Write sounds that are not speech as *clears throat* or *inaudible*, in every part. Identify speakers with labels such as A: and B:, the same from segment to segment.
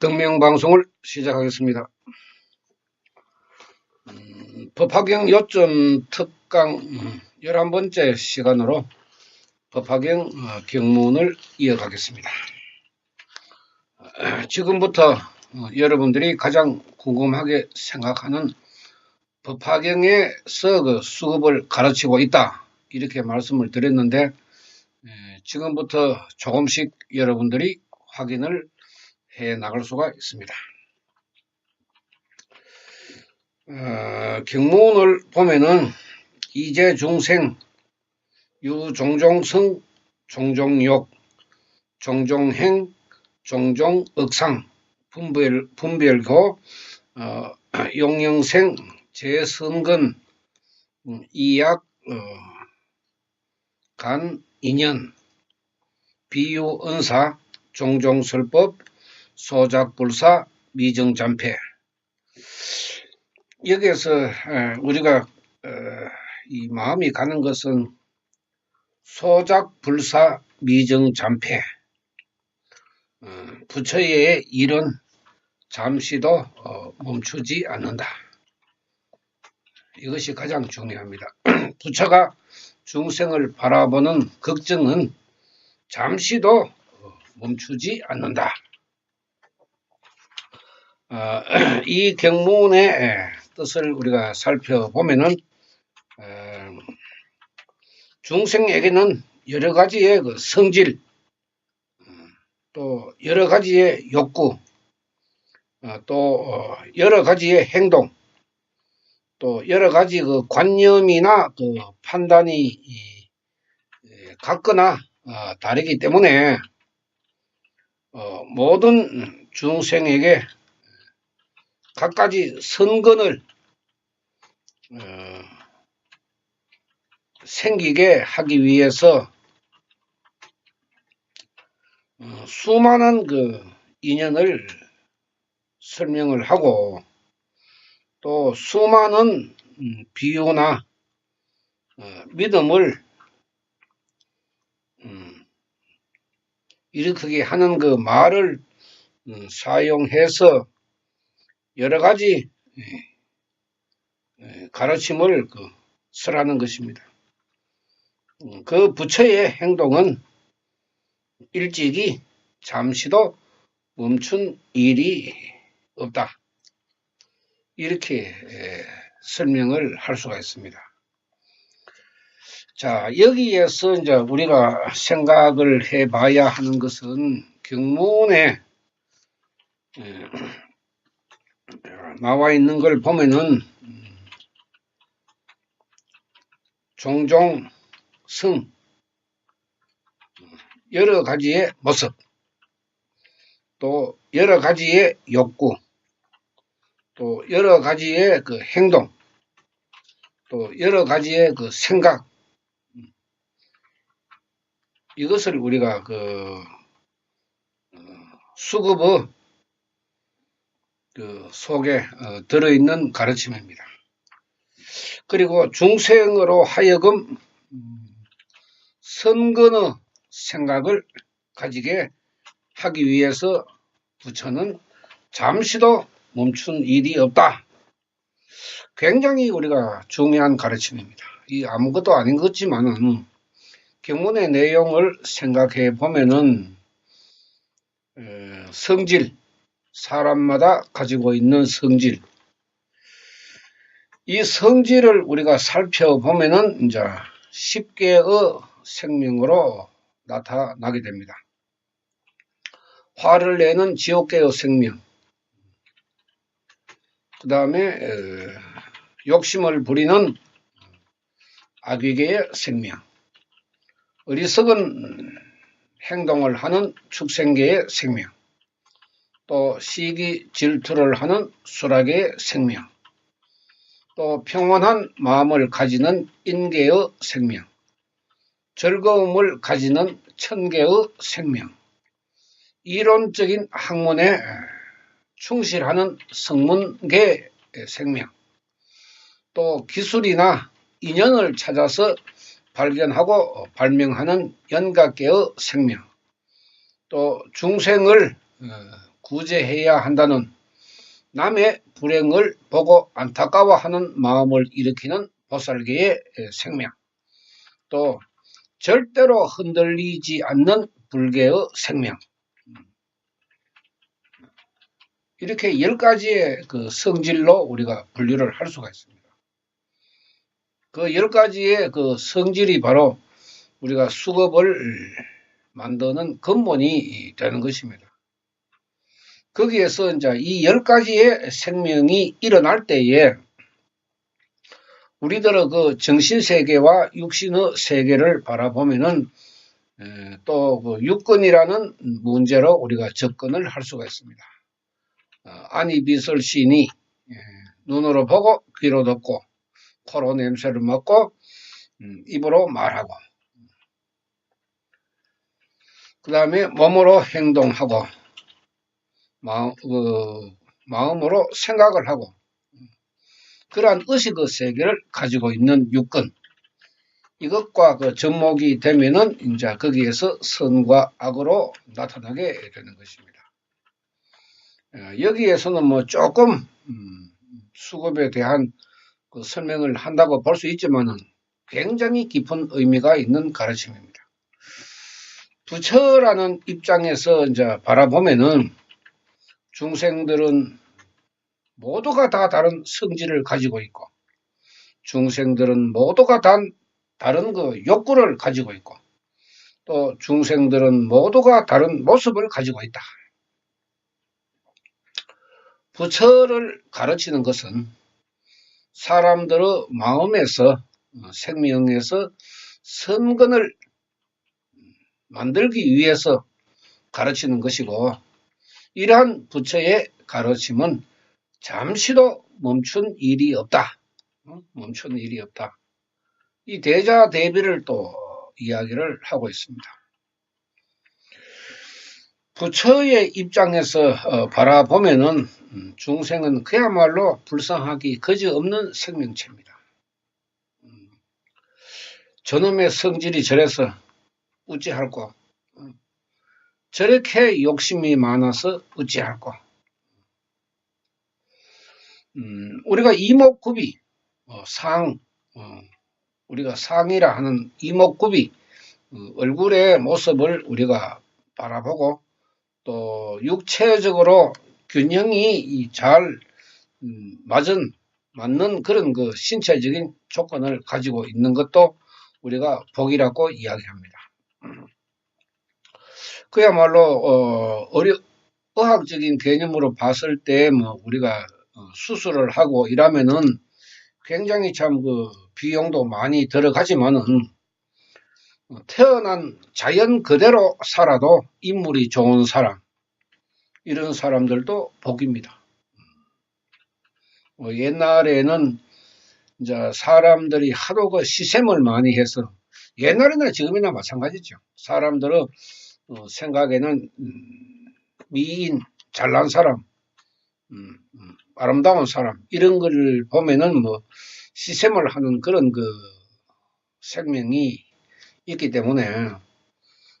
A: 등명방송을 시작하겠습니다. 음, 법화경 요점 특강 음, 11번째 시간으로 법화경 어, 경문을 이어가겠습니다. 어, 지금부터 어, 여러분들이 가장 궁금하게 생각하는 법화경에서 그 수업을 가르치고 있다 이렇게 말씀을 드렸는데 예, 지금부터 조금씩 여러분들이 확인을 해 나갈 수가 있습니다. 어, 경문을 보면은 이재중생, 유종종성, 종종욕, 종종행, 종종억상, 분별, 분별고, 어, *clears throat* 용영생, 재선근, 음, 이약, 어, 간, 인연, 비유언사, 종종설법, 소작불사, 미정잔패. 여기에서 우리가 어, 이 마음이 가는 것은 소작불사, 미정잔패. 어, 부처의 일은 잠시도 어, 멈추지 않는다. 이것이 가장 중요합니다. *clears throat* 부처가 중생을 바라보는 걱정은 잠시도 멈추지 않는다. 어, *clears throat* 이 경문의 뜻을 우리가 살펴보면은 어, 중생에게는 여러 가지의 그 성질, 또 여러 가지의 욕구, 어, 또 여러 가지의 행동, 또 여러 가지 그 관념이나 그 판단이 같거나 다르기 때문에 모든 중생에게 갖가지 선근을 어, 생기게 하기 위해서 어, 수많은 그 인연을 설명을 하고 또 수많은 음, 비유나 어, 믿음을 음, 일으키게 하는 그 말을 음, 사용해서 여러 가지 예, 예, 가르침을 그 설하는 것입니다. 음, 그 부처의 행동은 일찍이 잠시도 멈춘 일이 없다. 이렇게 예, 설명을 할 수가 있습니다. 자, 여기에서 이제 우리가 생각을 해 봐야 하는 것은 경문에 나와 있는 걸 보면은 종종 승 여러 가지의 모습 또 여러 가지의 욕구 또 여러 가지의 그 행동 또 여러 가지의 그 생각. 이것을 우리가 그 어, 수급의 그 속에 어, 들어있는 가르침입니다. 그리고 중생으로 하여금 선근의 생각을 가지게 하기 위해서 부처는 잠시도 멈춘 일이 없다. 굉장히 우리가 중요한 가르침입니다. 이 아무것도 아닌 것 같지만은 경문의 내용을 생각해 보면은 성질, 사람마다 가지고 있는 성질. 이 성질을 우리가 살펴보면은 이제 10개의 생명으로 나타나게 됩니다. 화를 내는 지옥계의 생명. 그 다음에 욕심을 부리는 악귀계의 생명. 어리석은 행동을 하는 축생계의 생명. 또 시기 질투를 하는 수락의 생명, 또 평온한 마음을 가지는 인계의 생명, 즐거움을 가지는 천계의 생명, 이론적인 학문에 충실하는 성문계의 생명, 또 기술이나 인연을 찾아서 발견하고 발명하는 연각계의 생명, 또 중생을 구제해야 한다는 남의 불행을 보고 안타까워하는 마음을 일으키는 보살계의 생명, 또 절대로 흔들리지 않는 불개의 생명, 이렇게 열 가지의 그 성질로 우리가 분류를 할 수가 있습니다. 그 열 가지의 그 성질이 바로 우리가 수급을 만드는 근본이 되는 것입니다. 거기에서 이제 이 열 가지의 생명이 일어날 때에 우리들의 그 정신 세계와 육신의 세계를 바라보면은 또 그 육근이라는 문제로 우리가 접근을 할 수가 있습니다. 어, 아니 비설 시니 예, 눈으로 보고 귀로 듣고 코로 냄새를 맡고 음, 입으로 말하고 그 다음에 몸으로 행동하고 마음, 그, 마음으로 생각을 하고 그러한 의식의 세계를 가지고 있는 육근 이것과 그 접목이 되면은 이제 거기에서 선과 악으로 나타나게 되는 것입니다. 어, 여기에서는 뭐 조금 음, 수급에 대한 그 설명을 한다고 볼 수 있지만은 굉장히 깊은 의미가 있는 가르침입니다. 부처라는 입장에서 이제 바라보면은 중생들은 모두가 다 다른 성질을 가지고 있고 중생들은 모두가 다 다른 그 욕구를 가지고 있고 또 중생들은 모두가 다른 모습을 가지고 있다. 부처를 가르치는 것은 사람들의 마음에서 생명에서 선근을 만들기 위해서 가르치는 것이고 이러한 부처의 가르침은 잠시도 멈춘 일이 없다. 어? 멈춘 일이 없다. 이 대자 대비를 또 이야기를 하고 있습니다. 부처의 입장에서 어, 바라보면은 음, 중생은 그야말로 불쌍하기 거지없는 생명체입니다. 음, 저놈의 성질이 저래서 음, 저렇게 욕심이 많아서 어찌할꼬 음, 우리가 이목구비 어, 상 어, 우리가 상이라 하는 이목구비 어, 얼굴의 모습을 우리가 바라보고 또 육체적으로 균형이 잘 음, 맞은 맞는 그런 그 신체적인 조건을 가지고 있는 것도 우리가 복이라고 이야기합니다. 그야말로 어, 어려 의학적인 개념으로 봤을 때 뭐 우리가 어, 수술을 하고 이러면은 굉장히 참 그 비용도 많이 들어가지만은 어, 태어난 자연 그대로 살아도 인물이 좋은 사람 이런 사람들도 복입니다. 어, 옛날에는 이제 사람들이 하도 그 시샘을 많이 해서 옛날이나 지금이나 마찬가지죠. 사람들은 어, 생각에는 음, 미인, 잘난 사람, 음, 음, 아름다운 사람 이런 걸 보면은 뭐 시샘을 하는 그런 그 생명이 있기 때문에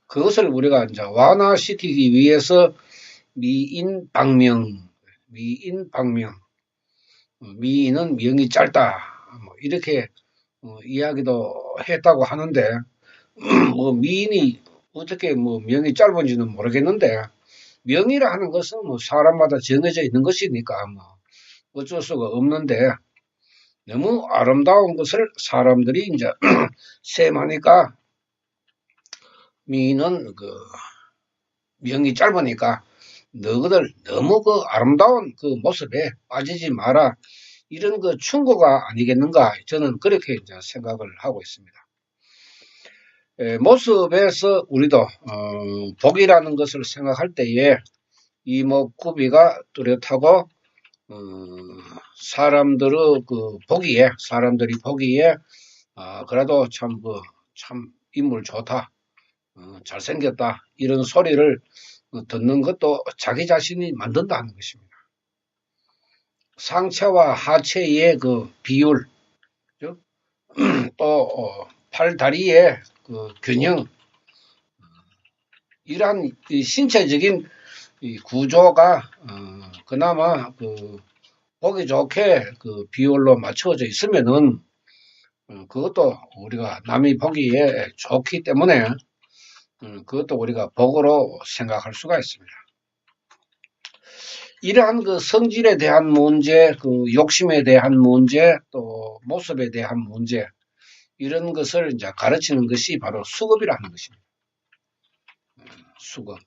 A: 그것을 우리가 이제 완화시키기 위해서 미인 방명, 미인 방명, 어, 미인은 명이 짧다, 뭐 이렇게 어, 이야기도 했다고 하는데 *clears throat* 뭐 미인이 어떻게 뭐 명이 짧은지는 모르겠는데 명이라 하는 것은 뭐 사람마다 정해져 있는 것이니까 뭐 어쩔 수가 없는데 너무 아름다운 것을 사람들이 이제 *clears throat* 셈하니까 미인은 그 명이 짧으니까 너희들 너무 그 아름다운 그 모습에 빠지지 마라. 이런 그 충고가 아니겠는가 저는 그렇게 이제 생각을 하고 있습니다. 에, 모습에서 우리도 어, 복이라는 것을 생각할 때에 이목구비가 뚜렷하고 어, 사람들의 그 보기에 사람들이 보기에 아, 그래도 참 그 참 인물 좋다 어, 잘생겼다 이런 소리를 어, 듣는 것도 자기 자신이 만든다는 것입니다. 상체와 하체의 그 비율, *clears throat* 또 어, 팔다리의 그 균형, 이러한 신체적인 이 구조가 어, 그나마 그 보기 좋게 그 비율로 맞춰져 있으면은 어, 그것도 우리가 남이 보기에 좋기 때문에 어, 그것도 우리가 복으로 생각할 수가 있습니다. 이러한 그 성질에 대한 문제, 그 욕심에 대한 문제, 또 모습에 대한 문제, 이런 것을 이제 가르치는 것이 바로 수급이라는 것입니다. 음, 수급.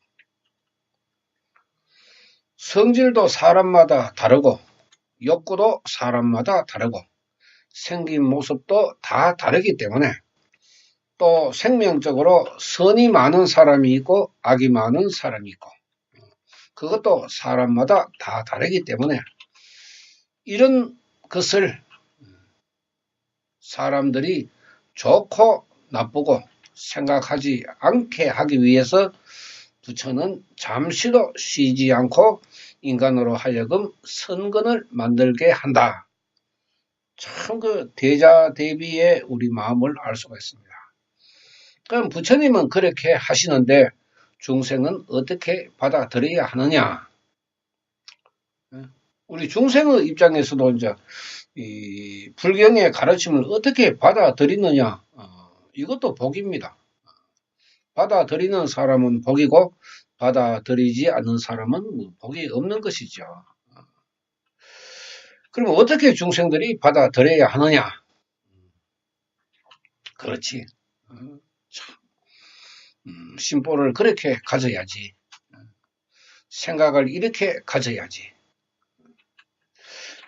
A: 성질도 사람마다 다르고, 욕구도 사람마다 다르고, 생긴 모습도 다 다르기 때문에, 또 생명적으로 선이 많은 사람이 있고, 악이 많은 사람이 있고, 그것도 사람마다 다 다르기 때문에 이런 것을 사람들이 좋고 나쁘고 생각하지 않게 하기 위해서 부처는 잠시도 쉬지 않고 인간으로 하여금 선근을 만들게 한다. 참 그 대자 대비의 우리 마음을 알 수가 있습니다. 그럼 부처님은 그렇게 하시는데 중생은 어떻게 받아들여야 하느냐? 예? 우리 중생의 입장에서도 이제 이 불경의 가르침을 어떻게 받아들이느냐? 어, 이것도 복입니다. 받아들이는 사람은 복이고 받아들이지 않는 사람은 뭐 복이 없는 것이죠. 그럼 어떻게 중생들이 받아들여야 하느냐? 그렇지. 음, 심보를 그렇게 가져야지. 생각을 이렇게 가져야지.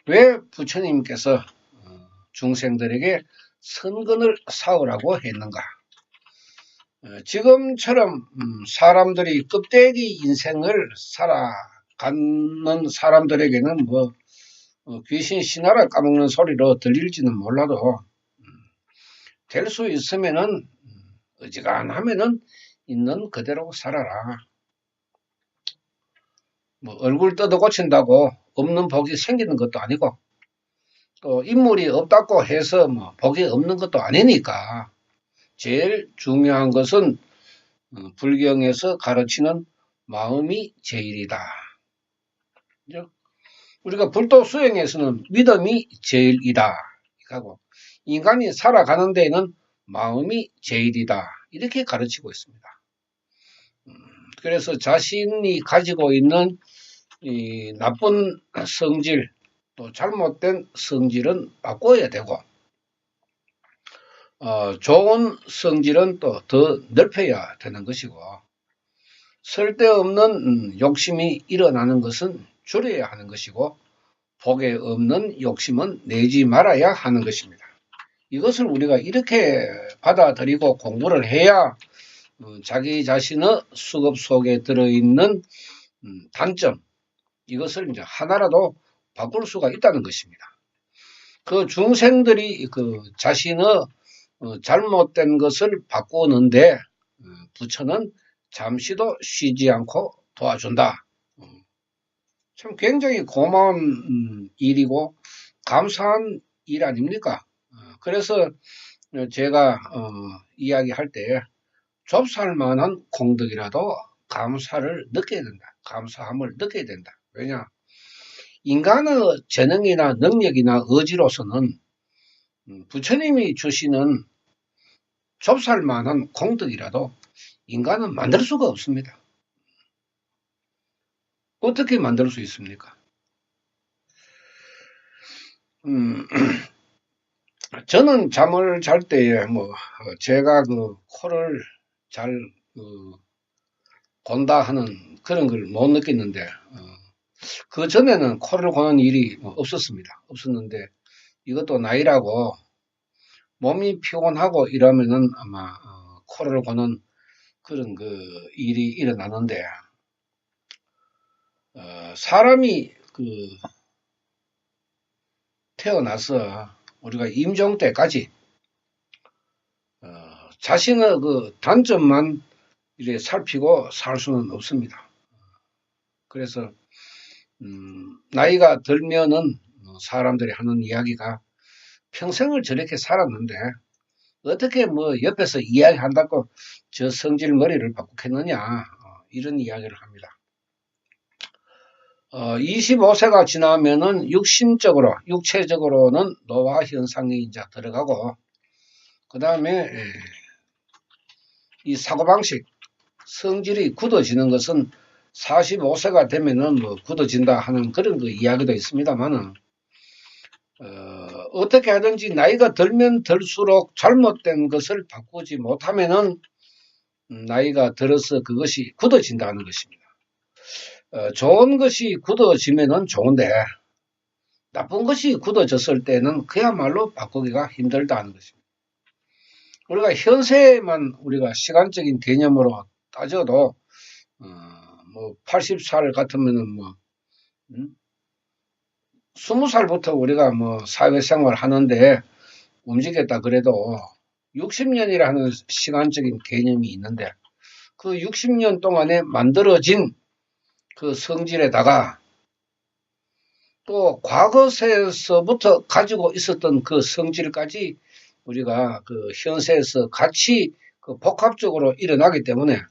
A: 왜 부처님께서 어, 중생들에게 선근을 사오라고 했는가? 어, 지금처럼 음, 사람들이 껍데기 인생을 살아가는 사람들에게는 뭐 어, 귀신 신하라 까먹는 소리로 들릴지는 몰라도 음, 될수 있으면은 어지간하면은 있는 그대로 살아라. 뭐 얼굴 뜯어 고친다고 없는 복이 생기는 것도 아니고 또 인물이 없다고 해서 뭐 복이 없는 것도 아니니까 제일 중요한 것은 어, 불경에서 가르치는 마음이 제일이다. 우리가 불도 수행에서는 믿음이 제일이다. 하고 인간이 살아가는 데에는 마음이 제일이다. 이렇게 가르치고 있습니다. 그래서 자신이 가지고 있는 이 나쁜 성질 또 잘못된 성질은 바꿔야 되고 어, 좋은 성질은 또 더 넓혀야 되는 것이고 쓸데없는 욕심이 일어나는 것은 줄여야 하는 것이고 복에 없는 욕심은 내지 말아야 하는 것입니다. 이것을 우리가 이렇게 받아들이고 공부를 해야 어, 자기 자신의 수급 속에 들어있는 음, 단점 이것을 이제 하나라도 바꿀 수가 있다는 것입니다. 그 중생들이 그 자신의 어, 잘못된 것을 바꾸는데 어, 부처는 잠시도 쉬지 않고 도와준다. 참 굉장히 고마운 음, 일이고 감사한 일 아닙니까? 그래서 제가 이야기할 때 좁쌀 만한 공덕이라도 감사를 느껴야 된다. 감사함을 느껴야 된다. 왜냐? 인간의 재능이나 능력이나 의지로서는 음, 부처님이 주시는 좁쌀 만한 공덕이라도 인간은 만들 수가 없습니다. 어떻게 만들 수 있습니까? 음, *clears throat* 저는 잠을 잘 때에 뭐 제가 그 코를 잘 어, 곤다 하는 그런 걸 못 느꼈는데 어, 그 전에는 코를 고는 일이 뭐 없었습니다. 없었는데 이것도 나이라고 몸이 피곤하고 이러면은 아마 어, 코를 고는 그런 그 일이 일어나는데 어, 사람이 그 태어나서 우리가 임종 때까지 자신의 그 단점만 이제 살피고 살 수는 없습니다. 그래서 음, 나이가 들면은 사람들이 하는 이야기가 평생을 저렇게 살았는데 어떻게 뭐 옆에서 이야기한다고 저 성질 머리를 바꾸겠느냐 어, 이런 이야기를 합니다. 어, 25세가 지나면은 육신적으로, 육체적으로는 노화 현상이 이제 들어가고, 그 다음에 이 사고방식, 성질이 굳어지는 것은 45세가 되면은 뭐 굳어진다 하는 그런 그 이야기도 있습니다만은, 어, 떻게 하든지 나이가 들면 들수록 잘못된 것을 바꾸지 못하면은 나이가 들어서 그것이 굳어진다는 것입니다. 어, 좋은 것이 굳어지면은 좋은데 나쁜 것이 굳어졌을 때는 그야말로 바꾸기가 힘들다는 것입니다. 우리가 현세만 우리가 시간적인 개념으로 따져도 어, 뭐 80살 같으면은 뭐 음? 20살부터 우리가 뭐 사회생활 하는데 움직였다 그래도 60년이라는 시간적인 개념이 있는데 그 60년 동안에 만들어진 그 성질에다가 또 과거세에서부터 가지고 있었던 그 성질까지 우리가 그 현세에서 같이 그 복합적으로 일어나기 때문에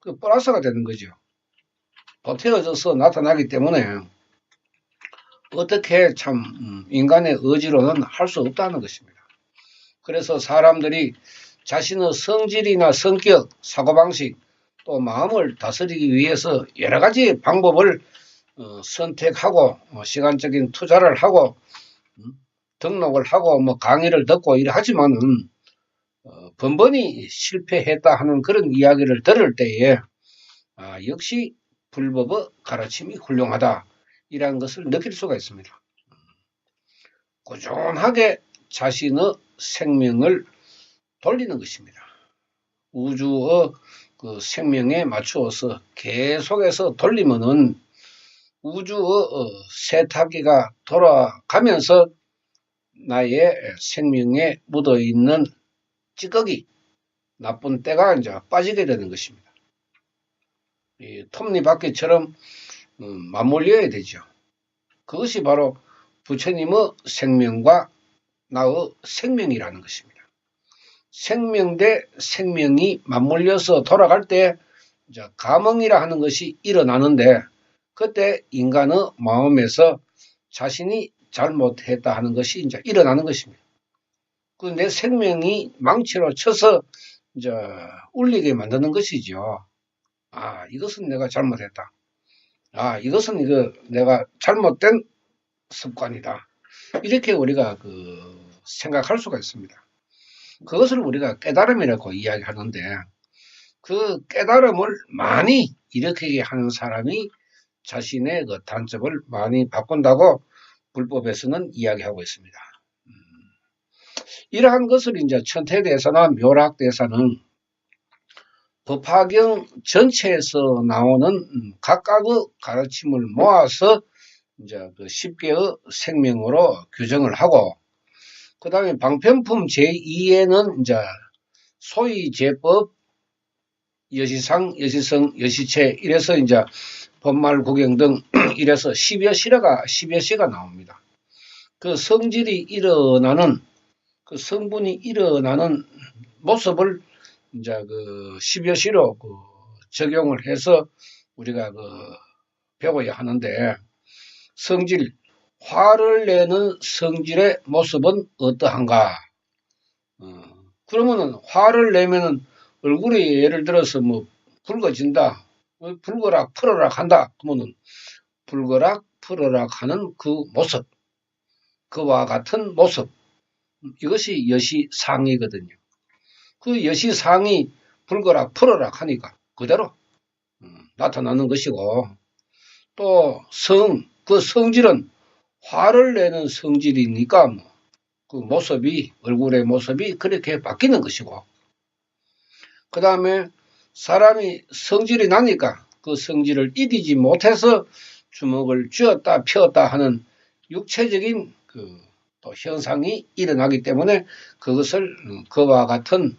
A: 그 플러스가 되는 거죠. 보태어져서 나타나기 때문에 어떻게 참 음, 인간의 의지로는 할 수 없다는 것입니다. 그래서 사람들이 자신의 성질이나 성격, 사고방식, 또 마음을 다스리기 위해서 여러 가지 방법을 어, 선택하고 어, 시간적인 투자를 하고 음, 등록을 하고 뭐 강의를 듣고 이래 하지만은 어, 번번이 실패했다 하는 그런 이야기를 들을 때에 아, 역시 불법의 가르침이 훌륭하다 이라는 것을 느낄 수가 있습니다. 꾸준하게 자신의 생명을 돌리는 것입니다. 우주의 그 생명에 맞추어서 계속해서 돌리면은 우주의 어, 세탁기가 돌아가면서 나의 생명에 묻어 있는 찌꺼기, 나쁜 때가 이제 빠지게 되는 것입니다. 이 톱니바퀴처럼 음, 맞물려야 되죠. 그것이 바로 부처님의 생명과 나의 생명이라는 것입니다. 생명 대 생명이 맞물려서 돌아갈 때 감흥이라 하는 것이 일어나는데 그때 인간의 마음에서 자신이 잘못했다 하는 것이 이제 일어나는 것입니다. 그내 생명이 망치로 쳐서 이제 울리게 만드는 것이죠. 아, 이것은 내가 잘못했다. 아, 이것은 이거 내가 잘못된 습관이다. 이렇게 우리가 그 생각할 수가 있습니다. 그것을 우리가 깨달음이라고 이야기하는데 그 깨달음을 많이 일으키게 하는 사람이 자신의 그 단점을 많이 바꾼다고 불법에서는 이야기하고 있습니다. 음, 이러한 것을 이제 천태대사나 묘락대사는 법화경 전체에서 나오는 음, 각각의 가르침을 모아서 이제 그 10개의 생명으로 규정을 하고 그 다음에 방편품 제2에는 이제 소위 제법 여시상, 여시성, 여시체 이래서 이제 법말 구경 등 *clears throat* 이래서 10여 시가 10여 시가 나옵니다. 그 성질이 일어나는 그 성분이 일어나는 모습을 이제 그 10여 시로 그 적용을 해서 우리가 그 배워야 하는데 성질, 화를 내는 성질의 모습은 어떠한가? 어, 그러면은 화를 내면은 얼굴이 예를 들어서 뭐 붉어진다, 뭐 붉어락 푸르락 한다. 그러면은 붉어락 푸르락 하는 그 모습, 그와 같은 모습, 이것이 여시 상이거든요. 그 여시상이 불거락 풀어락 하니까 그대로 음, 나타나는 것이고 또 성, 그 성질은 화를 내는 성질이니까 뭐 그 모습이 얼굴의 모습이 그렇게 바뀌는 것이고. 그 다음에 사람이 성질이 나니까 그 성질을 이기지 못해서 주먹을 쥐었다 펴었다 하는 육체적인 그 또 현상이 일어나기 때문에 그것을 음, 그와 같은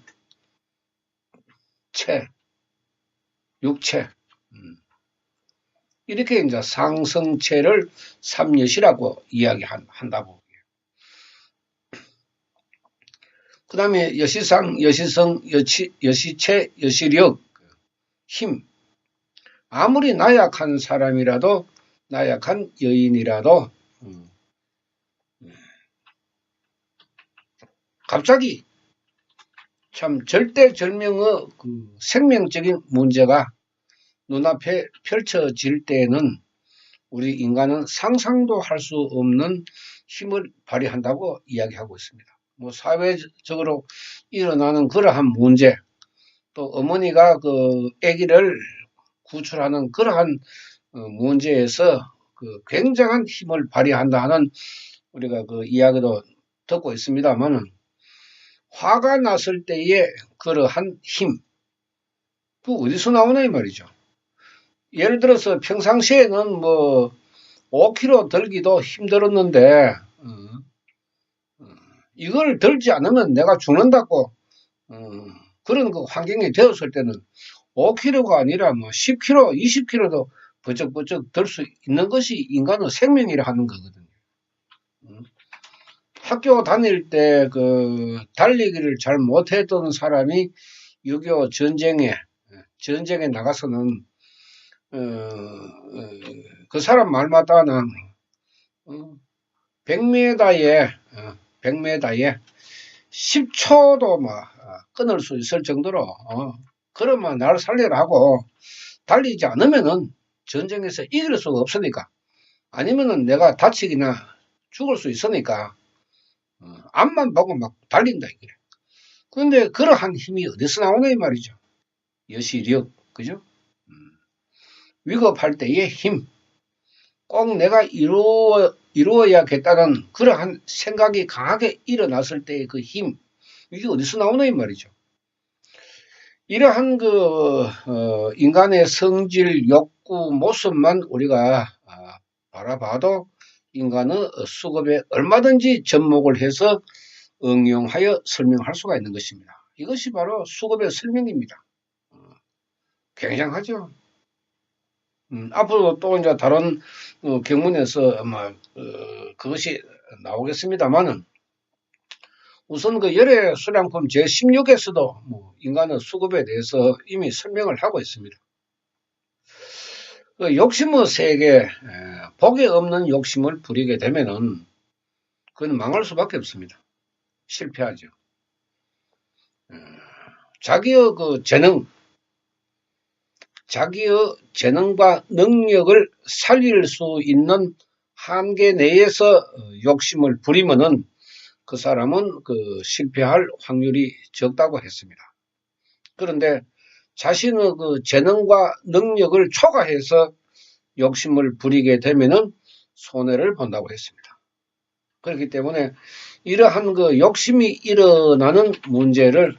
A: 체, 육체. 음. 이렇게 이제 상승체를 삼여시라고 이야기한다고. 그 다음에 여시상, 여시성, 여치, 여시체, 여시력, 힘. 아무리 나약한 사람이라도 나약한 여인이라도 음, 갑자기 참 절대절명의 그 생명적인 문제가 눈앞에 펼쳐질 때에는 우리 인간은 상상도 할 수 없는 힘을 발휘한다고 이야기하고 있습니다. 뭐 사회적으로 일어나는 그러한 문제, 또 어머니가 그 아기를 구출하는 그러한 어, 문제에서 그 굉장한 힘을 발휘한다 하는 우리가 그 이야기도 듣고 있습니다만은 화가 났을 때의 그러한 힘, 그 어디서 나오나 이 말이죠. 예를 들어서 평상시에는 뭐 5kg 들기도 힘들었는데 어, 어, 이걸 들지 않으면 내가 죽는다고 어, 그런 그 환경이 되었을 때는 5kg가 아니라 뭐 10kg, 20kg도 버쩍버쩍 들 수 있는 것이 인간의 생명이라 하는 거거든요. 학교 다닐 때 그 달리기를 잘 못했던 사람이 6.25 전쟁에 전쟁에 나가서는 어, 어, 그 사람 말마다는 어, 100m에 어, 100m에 10초도 막 어, 끊을 수 있을 정도로 어, 그러면 나를 살리라고 달리지 않으면은 전쟁에서 이길 수가 없으니까 아니면은 내가 다치기나 죽을 수 있으니까 어, 앞만 보고 막 달린다 이게. 그런데 그러한 힘이 어디서 나오나 이 말이죠. 여시력 그죠? 음. 위급할 때의 힘. 꼭 내가 이루어, 이루어야겠다는 그러한 생각이 강하게 일어났을 때의 그 힘. 이게 어디서 나오나 이 말이죠. 이러한 그 어, 인간의 성질, 욕구, 모습만 우리가 아, 바라봐도 인간의 수급에 얼마든지 접목을 해서 응용하여 설명할 수가 있는 것입니다. 이것이 바로 수급의 설명입니다. 어, 굉장하죠. 음, 앞으로 또 이제 다른 어, 경문에서 아마 어, 그것이 나오겠습니다만은 우선 그 열애 수량품 제16에서도 뭐 인간의 수급에 대해서 이미 설명을 하고 있습니다. 그 욕심의 세계, 복이 없는 욕심을 부리게 되면은 그건 망할 수밖에 없습니다. 실패하죠. 자기의 그 재능, 자기의 재능과 능력을 살릴 수 있는 한계 내에서 욕심을 부리면은 그 사람은 그 실패할 확률이 적다고 했습니다. 그런데 자신의 그 재능과 능력을 초과해서 욕심을 부리게 되면은 손해를 본다고 했습니다. 그렇기 때문에 이러한 그 욕심이 일어나는 문제를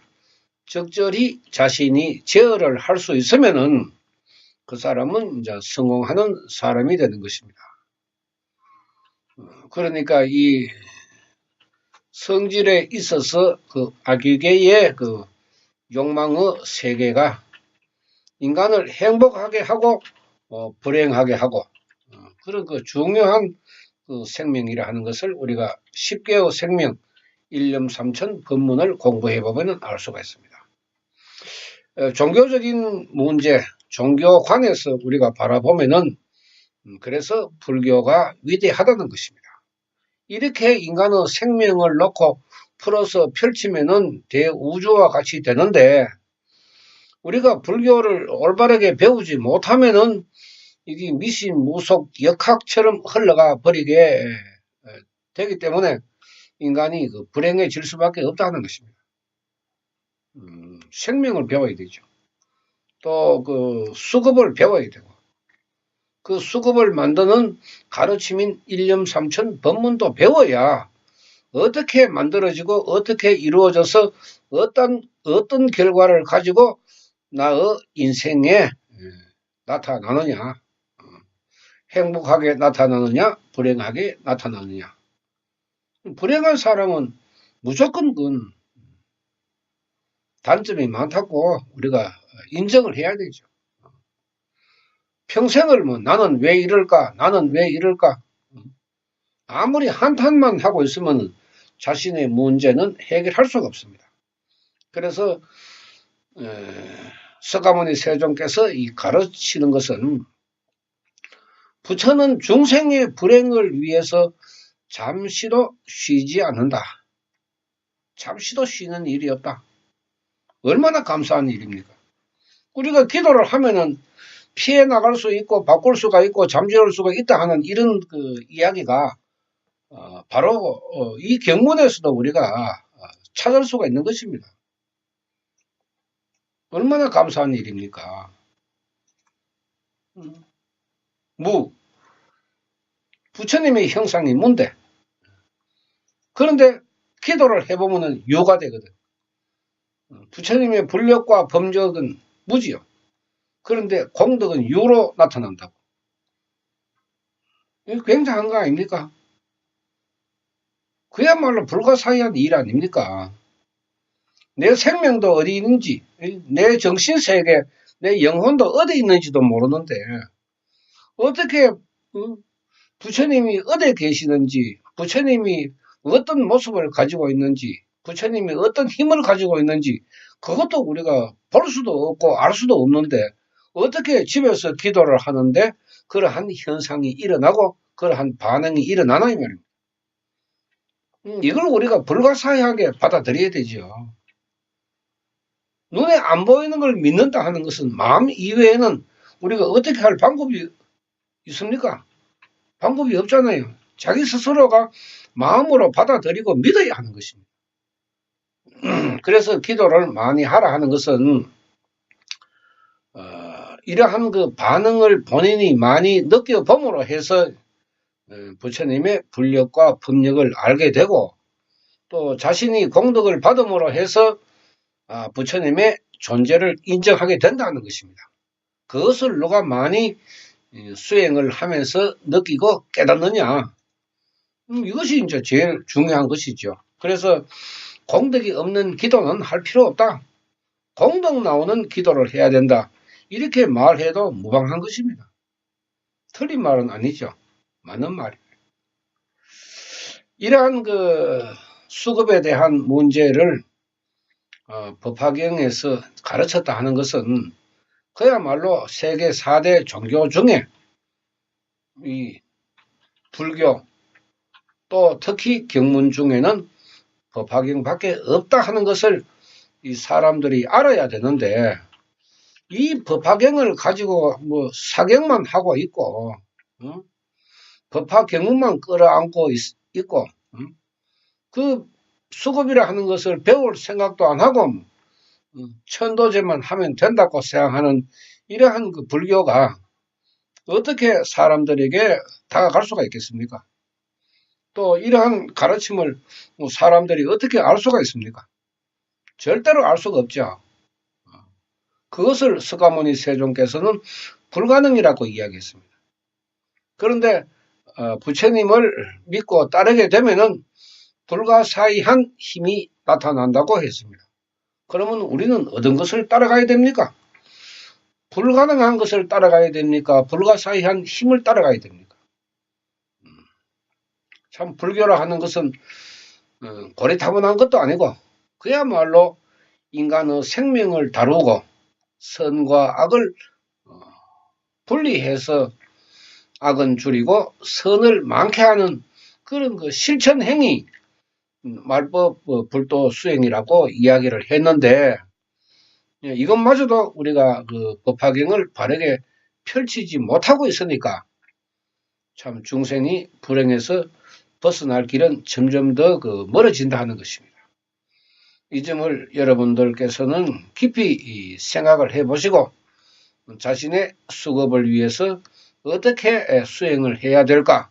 A: 적절히 자신이 제어를 할 수 있으면은 그 사람은 이제 성공하는 사람이 되는 것입니다. 그러니까 이 성질에 있어서 그 악유계의 그 욕망의 세계가 인간을 행복하게 하고 어, 불행하게 하고 어, 그런 그 중요한 그 생명이라 하는 것을 우리가 10개의 생명 일념 삼천 법문을 공부해 보면 알 수가 있습니다. 어, 종교적인 문제, 종교관에서 우리가 바라보면은 음, 그래서 불교가 위대하다는 것입니다. 이렇게 인간의 생명을 놓고 풀어서 펼치면은 대우주와 같이 되는데 우리가 불교를 올바르게 배우지 못하면은 이게 미신, 무속, 역학처럼 흘러가 버리게 되기 때문에 인간이 그 불행해질 수밖에 없다는 것입니다. 음, 생명을 배워야 되죠. 또 그 수급을 배워야 되고 그 수급을 만드는 가르침인 일념 삼천 법문도 배워야 어떻게 만들어지고 어떻게 이루어져서 어떤 어떤 결과를 가지고 나의 인생에 예, 나타나느냐 어, 행복하게 나타나느냐 불행하게 나타나느냐 불행한 사람은 무조건 그 단점이 많다고 우리가 인정을 해야 되죠. 평생을 뭐 나는 왜 이럴까? 나는 왜 이럴까? 아무리 한탄만 하고 있으면 자신의 문제는 해결할 수가 없습니다. 그래서 서가모니 세종께서 이 가르치는 것은 부처는 중생의 불행을 위해서 잠시도 쉬지 않는다. 잠시도 쉬는 일이 없다. 얼마나 감사한 일입니까? 우리가 기도를 하면은 피해 나갈 수 있고 바꿀 수가 있고 잠재울 수가 있다 하는 이런 그 이야기가 어, 바로 어, 이 경문에서도 우리가 어, 찾을 수가 있는 것입니다. 얼마나 감사한 일입니까? 음. 무 부처님의 형상이 뭔데? 그런데 기도를 해보면 유가 되거든. 부처님의 불력과 범적은 무지요. 그런데 공덕은 유로 나타난다고. 굉장한 거 아닙니까? 그야말로 불가사의한 일 아닙니까? 내 생명도 어디 있는지, 내 정신 세계, 내 영혼도 어디 있는지도 모르는데, 어떻게 부처님이 어디 계시는지, 부처님이 어떤 모습을 가지고 있는지, 부처님이 어떤 힘을 가지고 있는지, 그것도 우리가 볼 수도 없고 알 수도 없는데, 어떻게 집에서 기도를 하는데 그러한 현상이 일어나고 그러한 반응이 일어나나 이 말입니다. 음, 이걸 우리가 불가사의하게 받아들여야 되죠. 눈에 안 보이는 걸 믿는다 하는 것은 마음 이외에는 우리가 어떻게 할 방법이 있습니까? 방법이 없잖아요. 자기 스스로가 마음으로 받아들이고 믿어야 하는 것입니다. *clears throat* 그래서 기도를 많이 하라 하는 것은 어, 이러한 그 반응을 본인이 많이 느껴봄으로 해서 어, 부처님의 불력과 법력을 알게 되고 또 자신이 공덕을 받음으로 해서 아, 부처님의 존재를 인정하게 된다는 것입니다. 그것을 누가 많이 어, 수행을 하면서 느끼고 깨닫느냐. 음, 이것이 이제 제일 중요한 것이죠. 그래서 공덕이 없는 기도는 할 필요 없다. 공덕 나오는 기도를 해야 된다. 이렇게 말해도 무방한 것입니다. 틀린 말은 아니죠. 맞는 말입니다. 이러한 그 수급에 대한 문제를 어, 법화경에서 가르쳤다 하는 것은 그야말로 세계 4대 종교 중에 이 불교 또 특히 경문 중에는 법화경밖에 없다 하는 것을 이 사람들이 알아야 되는데 이 법화경을 가지고 뭐 사경만 하고 있고 어? 법화경문만 끌어안고 있, 고 어? 그 수급이라 하는 것을 배울 생각도 안 하고 어? 천도제만 하면 된다고 생각하는 이러한 그 불교가 어떻게 사람들에게 다가갈 수가 있겠습니까? 또 이러한 가르침을 뭐 사람들이 어떻게 알 수가 있습니까? 절대로 알 수가 없죠. 그것을 스가모니 세종께서는 불가능이라고 이야기했습니다. 그런데 어, 부처님을 믿고 따르게 되면은 불가사의한 힘이 나타난다고 했습니다. 그러면 우리는 어떤 것을 따라가야 됩니까? 불가능한 것을 따라가야 됩니까? 불가사의한 힘을 따라가야 됩니까? 음, 참 불교라 하는 것은 어, 고리타분한 것도 아니고 그야말로 인간의 생명을 다루고 선과 악을 어, 분리해서 악은 줄이고 선을 많게 하는 그런 그 실천 행위 음, 말법 어, 불도 수행이라고 이야기를 했는데 예, 이것마저도 우리가 그 법화경을 바르게 펼치지 못하고 있으니까 참 중생이 불행해서 벗어날 길은 점점 더 그 멀어진다 하는 것입니다. 이 점을 여러분들께서는 깊이 생각을 해보시고 자신의 수급을 위해서 어떻게 수행을 해야 될까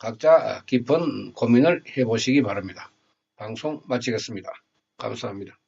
A: 각자 깊은 고민을 해보시기 바랍니다. 방송 마치겠습니다. 감사합니다.